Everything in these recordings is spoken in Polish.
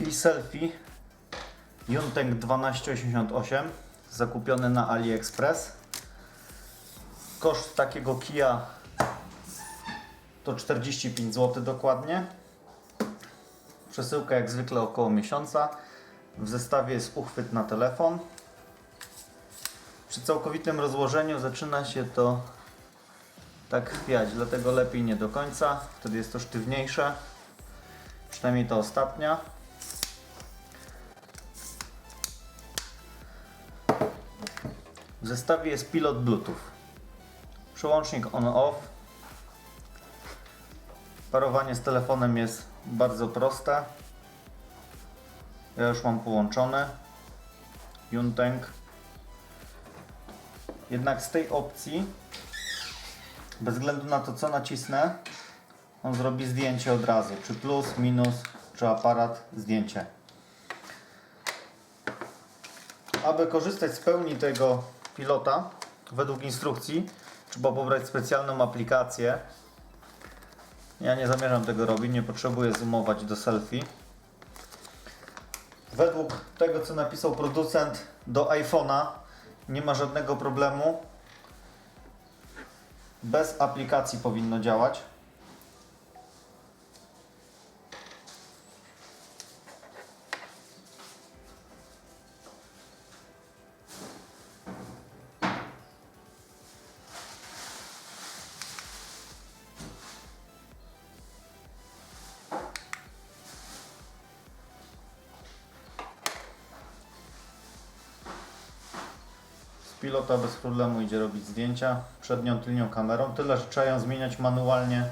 Kij Yunteng 1288 zakupiony na AliExpress. Koszt takiego kija to 45 zł dokładnie. Przesyłka jak zwykle około miesiąca. W zestawie jest uchwyt na telefon. Przy całkowitym rozłożeniu zaczyna się to tak chwiać, dlatego lepiej nie do końca. Wtedy jest to sztywniejsze. Przynajmniej ta ostatnia. W zestawie jest pilot Bluetooth. Przełącznik on-off. Parowanie z telefonem jest bardzo proste. Ja już mam połączone. Yunteng. Jednak z tej opcji, bez względu na to co nacisnę, on zrobi zdjęcie od razu. Czy plus, minus, czy aparat, zdjęcie. Aby korzystać z pełni tego pilota, według instrukcji, trzeba pobrać specjalną aplikację. Ja nie zamierzam tego robić, nie potrzebuję zoomować do selfie. Według tego, co napisał producent do iPhone'a, nie ma żadnego problemu. Bez aplikacji powinno działać. Pilota bez problemu idzie robić zdjęcia przednią, tylnią kamerą. Tyle, że trzeba ją zmieniać manualnie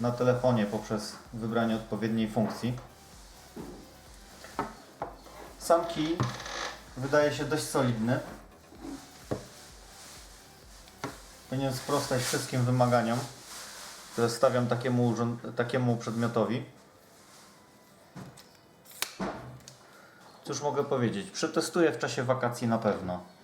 na telefonie poprzez wybranie odpowiedniej funkcji. Sam kij wydaje się dość solidny. Powinien sprostać wszystkim wymaganiom, które stawiam takiemu, takiemu przedmiotowi. Cóż mogę powiedzieć? Przetestuję w czasie wakacji na pewno.